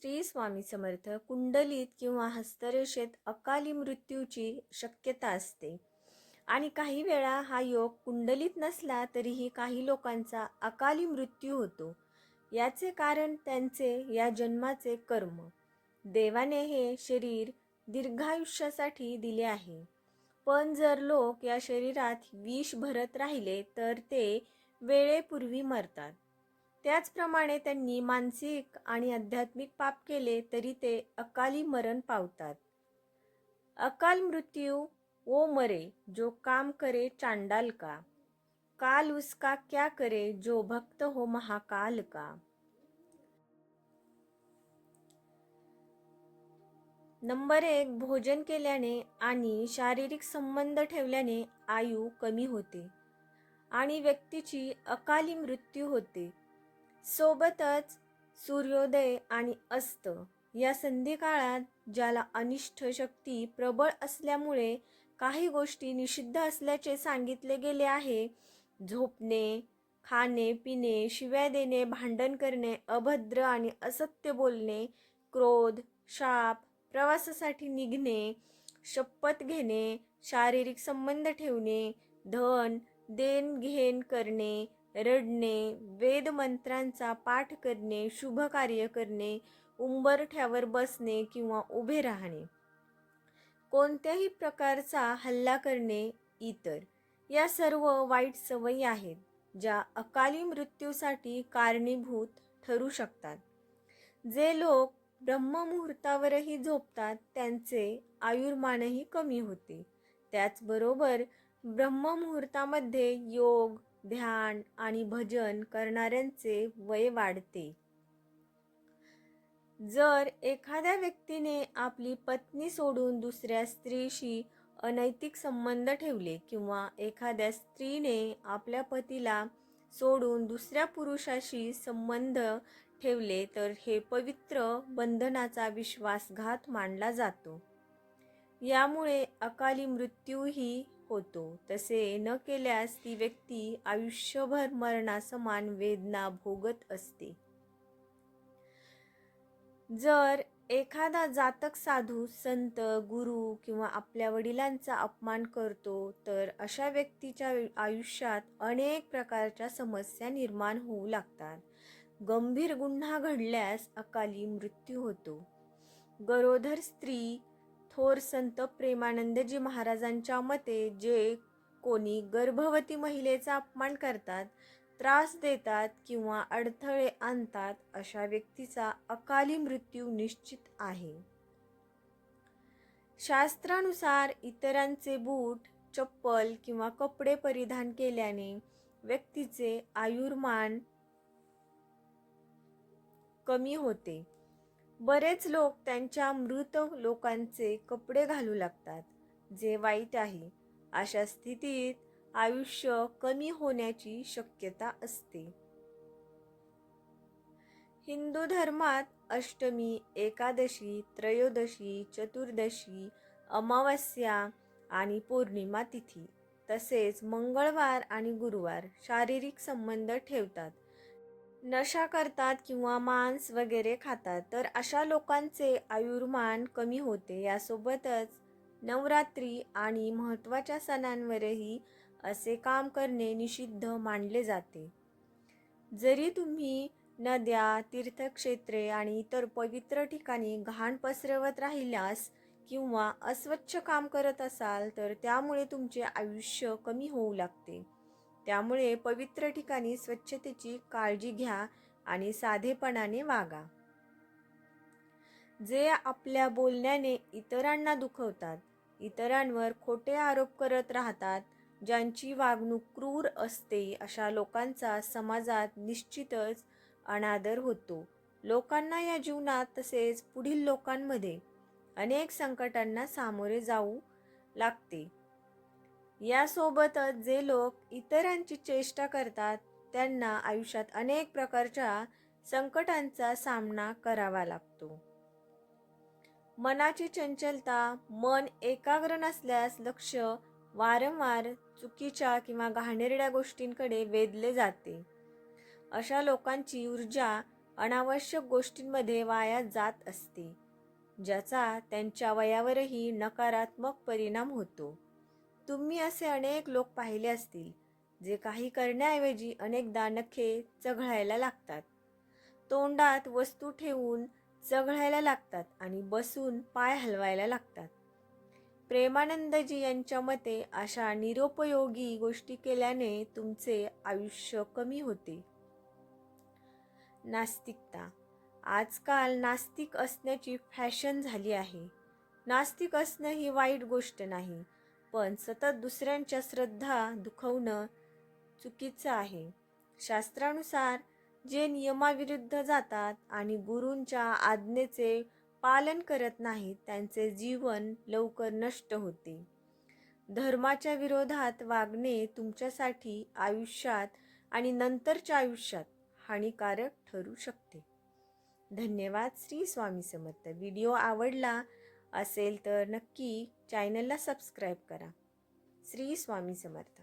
श्री स्वामी समर्थ कुंडलीत किंवा हस्तरेषेत अकाली मृत्यूची शक्यता असते. आणि काही वेळा हा योग कुंडलीत नसला तरीही काही लोकांचा अकाली मृत्यू होतो. याचे कारण त्यांचे या जन्माचे कर्म. देवाने हे शरीर दीर्घायुष्यासाठी दिले आहे. पण जर लोक या शरीरात विष भरत राहिले तर ते वेळेपूर्वी मरतात. त्याचप्रमाणे त्यांनी मानसिक आणि आध्यात्मिक पाप केले तरी ते अकाली मरण पावतात. अकाल मृत्यू वो मरे जो काम करे चांडाल का? काल उसका क्या करे जो भक्त हो महाकाल का? नंबर एक भोजन केल्याने आणि शारीरिक संबंध ठेवल्याने आयु कमी होते आणि व्यक्तीची अकाली मृत्यू होते. सोबतच सूर्योदय आणि अस्त या संधी काळात ज्याला अनिष्ट शक्ती प्रबळ असल्यामुळे काही गोष्टी निषिद्ध असल्याचे सांगितले गेले आहे. झोपणे खाणे पिणे शिव्या देणे भांडण करणे अभद्र आणि असत्य बोलणे क्रोध शाप प्रवासासाठी निघणे शपथ घेणे शारीरिक संबंध ठेवणे धन देणघेण करणे रडणे वेदमंत्रांचा पाठ करणे शुभ कार्य करणे उंबरठ्यावर बसणे किंवा उभे राहणे. कोणत्याही प्रकारचा हल्ला करणे इतर. या सर्व वाईट सवयी आहेत ज्या अकाली मृत्यूसाठी कारणीभूत ठरू शकतात. जे लोक ब्रह्ममुहूर्तावरही झोपतात त्यांचे आयुर्मानही कमी होते. त्याचबरोबर ब्रह्ममुहूर्तामध्ये योग ध्यान आणि भजन करणाऱ्यांचे वय वाढते. जर एखाद्या व्यक्तीने आपली पत्नी सोडून दुसऱ्या स्त्रीशी अनैतिक संबंध ठेवले किंवा एखाद्या स्त्रीने आपल्या पतीला सोडून दुसऱ्या पुरुषाशी संबंध ठेवले तर हे पवित्र बंधनाचा विश्वासघात मानला जातो. यामुळे अकाली मृत्यूही होतो. तसे न केल्यास ती व्यक्ती आयुष्यभर मरणासमान वेदना भोगत असते. जर एखादा जातक साधू संत गुरु किंवा आपल्या वडिलांचा अपमान करतो तर अशा व्यक्तीच्या आयुष्यात अनेक प्रकारच्या समस्या निर्माण होऊ लागतात. गंभीर गुन्हा घडल्यास अकाली मृत्यू होतो. गरोदर स्त्री थोर संत प्रेमानंदजी महाराजांच्या मते जे कोणी गर्भवती महिलेचा अपमान करतात त्रास देतात किंवा अडथळे आणतात अशा व्यक्तीचा अकाली मृत्यू निश्चित आहे. शास्त्रानुसार इतरांचे बूट चप्पल किंवा कपडे परिधान केल्याने व्यक्तीचे आयुर्मान कमी होते. बरेच लोक त्यांच्या मृत लोकांचे कपडे घालू लागतात. जे वाईट आहे अशा स्थितीत आयुष्य कमी होण्याची शक्यता असते. हिंदू धर्मात अष्टमी एकादशी त्रयोदशी चतुर्दशी अमावस्या आणि पौर्णिमा तिथी. तसेच मंगळवार आणि गुरुवार शारीरिक संबंध ठेवतात. नशा करतात किंवा मांस वगैरे खातात तर अशा लोकांचे आयुर्मान कमी होते. यासोबतच नवरात्री आणि महत्त्वाच्या सणांवरही असे काम करणे निषिद्ध मानले जाते. जरी तुम्ही नद्या तीर्थक्षेत्रे आणि इतर पवित्र ठिकाणी घाण पसरवत राहिल्यास किंवा अस्वच्छ काम करत असाल तर त्यामुळे तुमचे आयुष्य कमी होऊ लागते. त्यामुळे पवित्र ठिकाणी स्वच्छतेची काळजी घ्या आणि साधेपणाने वागा. जे आपल्या बोलण्याने इतरांना दुखवतात इतरांवर खोटे आरोप करत राहतात ज्यांची वागणूक क्रूर असते अशा लोकांचा समाजात निश्चितच अनादर होतो. लोकांना या जीवनात तसेच पुढील लोकांमध्ये अनेक संकटांना सामोरे जाऊ लागते. यासोबतच जे लोक इतरांची चेष्टा करतात त्यांना आयुष्यात अनेक प्रकारच्या संकटांचा सामना करावा लागतो. मनाची चंचलता मन एकाग्र नसल्यास लक्ष वारंवार चुकीच्या किंवा घाणेरड्या गोष्टींकडे वेधले जाते. अशा लोकांची ऊर्जा अनावश्यक गोष्टींमध्ये वाया जात असते ज्याचा त्यांच्या वयावरही नकारात्मक परिणाम होतो. तुम्ही असे अनेक लोक पाहिले असतील जे काही करण्याऐवजी अनेकदा नखे चघळायला लागतात. तोंडात वस्तू ठेवून चघळायला लागतात आणि बसून पाय हलवायला लागतात. प्रेमानंदजी यांच्या मते अशा निरुपयोगी गोष्टी केल्याने तुमचे आयुष्य कमी होते. नास्तिकता. आजकाल नास्तिक असण्याची फॅशन झाली आहे. नास्तिक असणं ही वाईट गोष्ट नाही पण सतत दुसऱ्यांच्या श्रद्धा दुखवणं चुकीचं आहे. शास्त्रानुसार जे नियमाविरुद्ध जातात आणि गुरूंच्या आज्ञेचे पालन करत नाहीत त्यांचे जीवन लवकर नष्ट होते. धर्माच्या विरोधात वागणे तुमच्यासाठी आयुष्यात आणि नंतरच्या आयुष्यात हानिकारक ठरू शकते. धन्यवाद श्री स्वामी समर्थ. व्हिडिओ आवडला असेल तर नक्की चॅनलला सबस्क्राईब करा. श्री स्वामी समर्थ.